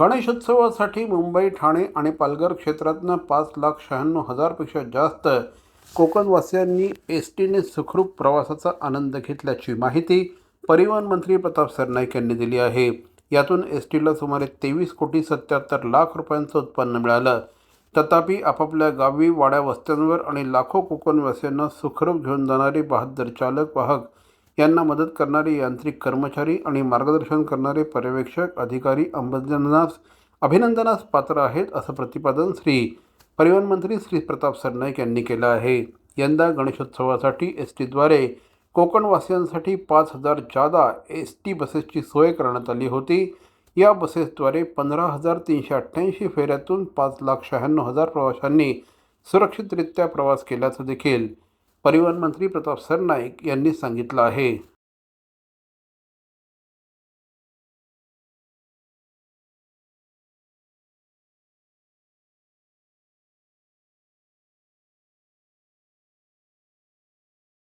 गणेशोत्सवासाठी मुंबई ठाणे आणि पालघर क्षेत्रातनं पाच लाख शहाण्णव हजारपेक्षा जास्त कोकणवासियांनी एस टीने सुखरूप प्रवासाचा आनंद घेतल्याची माहिती परिवहन मंत्री प्रताप सरनाईक यांनी दिली आहे. यातून एस टीला सुमारे तेवीस कोटी सत्याहत्तर लाख रुपयांचं उत्पन्न मिळालं. तथापि आपापल्या गावी वाड्या वस्त्यांवर आणि लाखो कोकणवासियांना सुखरूप घेऊन जाणारे बहादर चालक वाहक यांना मदत करणारे यांत्रिक कर्मचारी आणि मार्गदर्शन करणारे पर्यवेक्षक अधिकारी अभिनंदनास अभिनंदनास पात्र आहेत असं प्रतिपादन श्री परिवहन मंत्री श्री प्रताप सरनाईक यांनी केलं आहे. यंदा गणेशोत्सवासाठी एस टीद्वारे कोकणवासियांसाठी पाच हजार जादा एस टी बसेसची सोय करण्यात आली होती. या बसेसद्वारे पंधरा हजार तीनशे अठ्ठ्याऐंशी फेऱ्यातून पाच लाख शहाण्णव हजार प्रवाशांनी सुरक्षितरित्या प्रवास केल्याचं देखील परिवहन मंत्री प्रताप सरनाईक यांनी सांगितलं आहे.